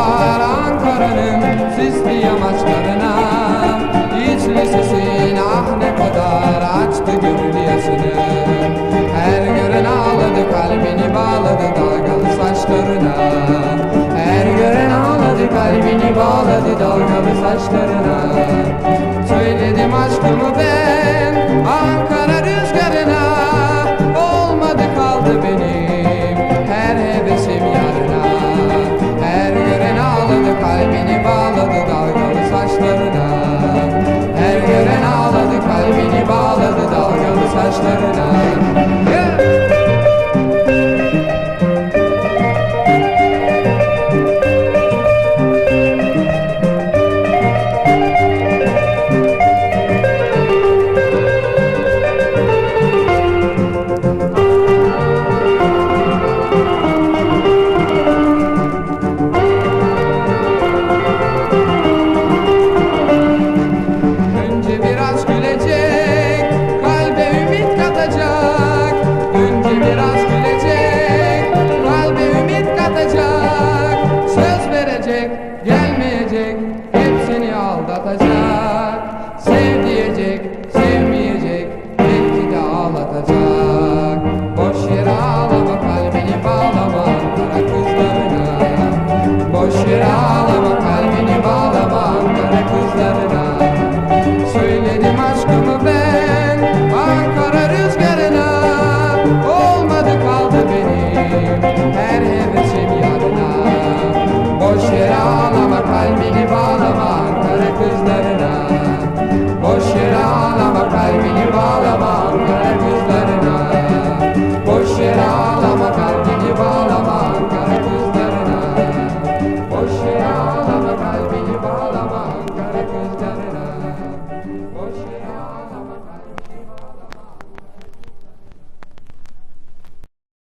Ağlar Ankara'nın sisli yamaçlarına. Hiç lisesin ah ne kadar açtı gönül yaşını. Her gören ağladı kalbini bağladı dalgalı saçlarına. Her gören ağladı kalbini bağladı dalgalı saçlarına. Father. hep seni aldatacak. Sev diyecek, sevmeyecek, belki de ağlatacak. Boş yere ağlama kalbini bağlama. Kara kızlarına. Boş yere ağlama.